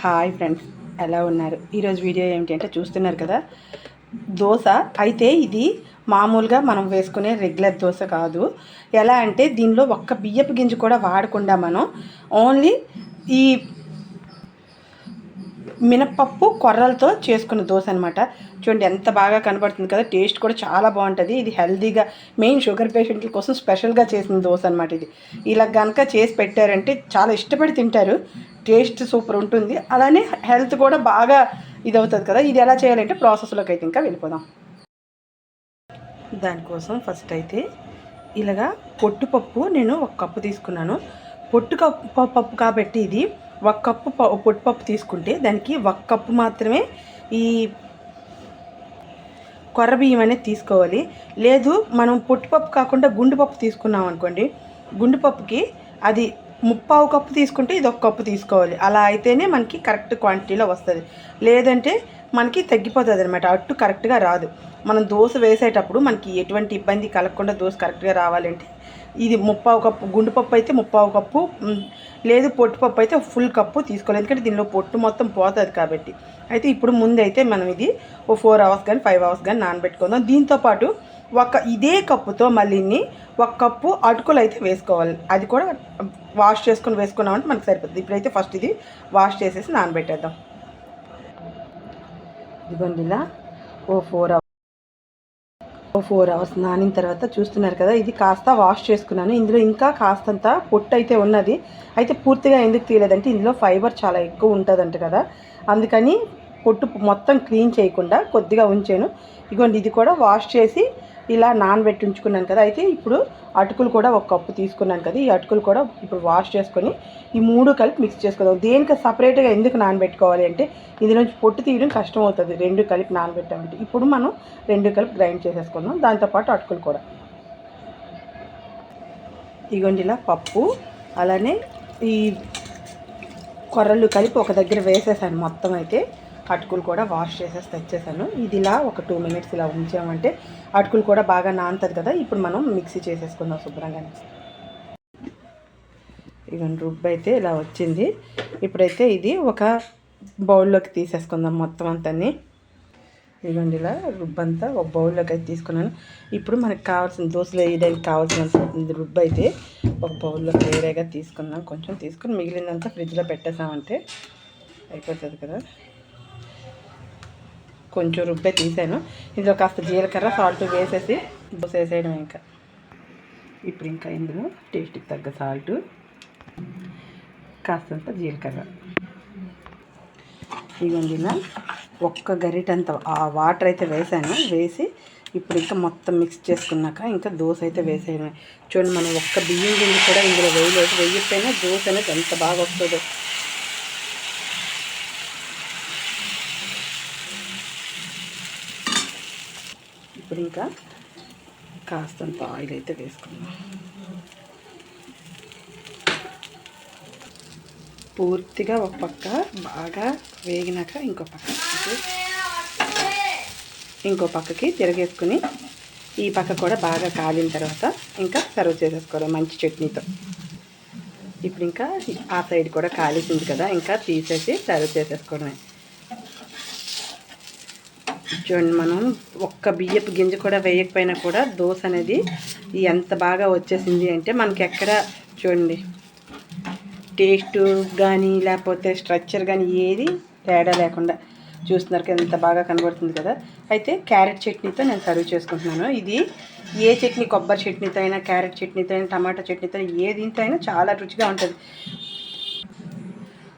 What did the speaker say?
Hi friends ఎలా ఉన్నారు? ఈరోజు వీడియో ఏమిటి అంటే చూస్తున్నారు కదా? దోశ. అయితే ఇది మామూలుగా మనం వేసుకునే రెగ్యులర్ దోశ కాదు. ఎలా అంటే దీనిలో ఒక్క బియ్యపు గింజ కూడా వాడకుండా మనం ఓన్లీ ఈ మినపప్పు కొర్రలతో చేసుకున్న దోశ అనమాట చూడండి ఎంత బాగా కనబడుతుంది కదా టేస్ట్ కూడా చాలా బాగుంటుంది. ఇది హెల్తీగా మెయిన్ షుగర్ పేషెంట్ల కోసం స్పెషల్గా చేసిన దోశ అనమాట ఇది. ఇలా కనుక చేసి పెట్టారంటే చాలా ఇష్టపడి తింటారు. టేస్ట్ సూపర్ ఉంటుంది. అలానే హెల్త్ కూడా బాగా ఇది అవుతుంది కదా ఇది ఎలా చేయాలంటే ప్రాసెస్లోకి అయితే ఇంకా వెళ్ళిపోదాం. దానికోసం ఫస్ట్ అయితే ఇలాగా పొట్టుపప్పు నేను ఒక కప్పు తీసుకున్నాను. పొట్టు కప్పు పప్పు కాబట్టి ఇది ఒక కప్పు ప- తీసుకుంటే దానికి ఒక కప్పు మాత్రమే ఈ కొర్ర బియ్యం అనేది తీసుకోవాలి. లేదు మనం పొట్టిపప్పు కాకుండా గుండు పప్పు తీసుకున్నాం అనుకోండి. గుండు పప్పుకి అది ముప్పావు కప్పు తీసుకుంటే ఇది ఒక కప్పు తీసుకోవాలి. అలా అయితేనే మనకి కరెక్ట్ క్వాంటిటీలో వస్తుంది. లేదంటే మనకి తగ్గిపోతుంది అనమాట అట్టు కరెక్ట్గా రాదు. మనం దోశ వేసేటప్పుడు మనకి ఎటువంటి ఇబ్బంది కలగకుండా దోశ కరెక్ట్గా రావాలంటే ఇది ముప్పావు కప్పు గుండు పప్పు అయితే ముప్పావు కప్పు లేదు పొట్టు పప్పు అయితే ఫుల్ కప్పు తీసుకోవాలి. ఎందుకంటే దీనిలో పొట్టు మొత్తం పోతుంది కాబట్టి. అయితే ఇప్పుడు ముందైతే మనం ఇది ఓ ఫోర్ అవర్స్ కానీ ఫైవ్ అవర్స్ కానీ నానబెట్టుకుందాం. దీంతో పాటు ఒక ఇదే కప్పుతో మళ్ళీ ఒక కప్పు అటుకులు అయితే వేసుకోవాలి. అది కూడా వాష్ చేసుకొని వేసుకున్నామంటే మనకు సరిపోతుంది. ఇప్పుడైతే ఫస్ట్ ఇది వాష్ చేసేసి నానబెట్టేద్దాం. ఇదిగోండి ఇలా ఓ ఫోర్ అవర్స్ ఫోర్ అవర్స్ నానిన తర్వాత చూస్తున్నారు కదా ఇది కాస్త వాష్ చేసుకున్నాను. ఇందులో ఇంకా కాస్తంత పొట్టు అయితే ఉన్నది. అయితే పూర్తిగా ఎందుకు తీయలేదంటే ఇందులో ఫైబర్ చాలా ఎక్కువ ఉంటుందంట కదా. అందుకని పొట్టు మొత్తం క్లీన్ చేయకుండా కొద్దిగా ఉంచాను. ఇదిగోండి ఇది కూడా వాష్ చేసి ఇలా నానబెట్టి ఉంచుకున్నాను కదా. అయితే ఇప్పుడు అటుకులు కూడా ఒక కప్పు తీసుకున్నాను కదా. ఈ అటుకులు కూడా ఇప్పుడు వాష్ చేసుకొని ఈ మూడు కలిపి మిక్స్ చేసుకుందాం. దేనికి సపరేట్గా ఎందుకు నానబెట్టుకోవాలి అంటే ఇందులోంచి పొట్టు తీయడం కష్టం అవుతుంది. రెండు కలిపి నానబెట్టామంటే ఇప్పుడు మనం రెండు కలిపి గ్రైండ్ చేసేసుకుందాం. దాంతోపాటు అటుకులు కూడా. ఇగోండి ఇలా పప్పు అలానే ఈ కొర్రలు కలిపి ఒక దగ్గర వేసేసాను మొత్తం అయితే. అటుకులు కూడా వాష్ చేసేసి తెచ్చేసాను. ఇది ఇలా ఒక టూ మినిట్స్ ఇలా ఉంచామంటే అటుకులు కూడా బాగా నానుతుంది కదా ఇప్పుడు మనం మిక్సీ చేసేసుకుందాం శుభ్రంగా. ఇదిగోండి రుబ్బు అయితే ఇలా వచ్చింది. ఇప్పుడైతే ఇది ఒక బౌల్లోకి తీసేసుకుందాం మొత్తం అంతని. ఇదిగోండి ఇలా రుబ్బంతా ఒక బౌల్లోకి అయితే తీసుకున్నాను. ఇప్పుడు మనకు కావాల్సిన దోశలు వేయడానికి కావాల్సిన రుబ్బు అయితే ఒక బౌల్లోకి వేరేగా తీసుకుందాం. కొంచెం తీసుకుని మిగిలిందంతా ఫ్రిడ్జ్లో పెట్టేసామంటే అయిపోతుంది కదా. కొంచెం రుబ్బే తీసాను. ఇందులో కాస్త జీలకర్ర సాల్ట్ వేసేసి దోశ వేసేయడం ఇంకా. ఇప్పుడు ఇంకా ఇందులో టేస్ట్కి తగ్గ సాల్ట్ కాస్తంత జీలకర్ర. ఇదిగోండి ఇలా ఒక్క గరిటంత ఆ వాటర్ అయితే వేసాను. వేసి ఇప్పుడు ఇంకా మొత్తం మిక్స్ చేసుకున్నాక ఇంకా దోశ అయితే వేసేయడమే. చూడండి మనం ఒక్క బియ్యం గింజ కూడా ఇందులో వేయలేదు. వేయకపోయినా దోశ అనేది ఎంత బాగా వస్తుందో. ఇప్పుడు ఇంకా కాస్తంత ఆయిల్ అయితే వేసుకుందాం. పూర్తిగా ఒక పక్క బాగా వేగినాక ఇంకో పక్క ఇంకో పక్కకి తిరగేసుకుని ఈ పక్క కూడా బాగా కాలిన తర్వాత ఇంకా సర్వ్ చేసేసుకోవాలి మంచి చట్నీతో. ఇప్పుడు ఇంకా ఆ సైడ్ కూడా కాలిసింది కదా ఇంకా తీసేసి సర్వ్ చేసేసుకోవడమే. చూడండి మనం ఒక్క బియ్యపు గింజ కూడా వేయకపోయినా కూడా దోశ అనేది ఎంత బాగా వచ్చేసింది అంటే మనకి ఎక్కడ చూడండి టేస్ట్ కానీ లేకపోతే స్ట్రక్చర్ కానీ ఏది తేడా లేకుండా చూస్తున్నారు కదా ఎంత బాగా కనబడుతుంది కదా. అయితే క్యారెట్ చట్నీతో నేను సర్వ్ చేసుకుంటున్నాను. ఇది ఏ చట్నీ కొబ్బరి చట్నీతో అయినా క్యారెట్ చట్నీతో అయినా టమాటా చట్నీతో అయినా ఏ దీంతో అయినా చాలా రుచిగా ఉంటుంది.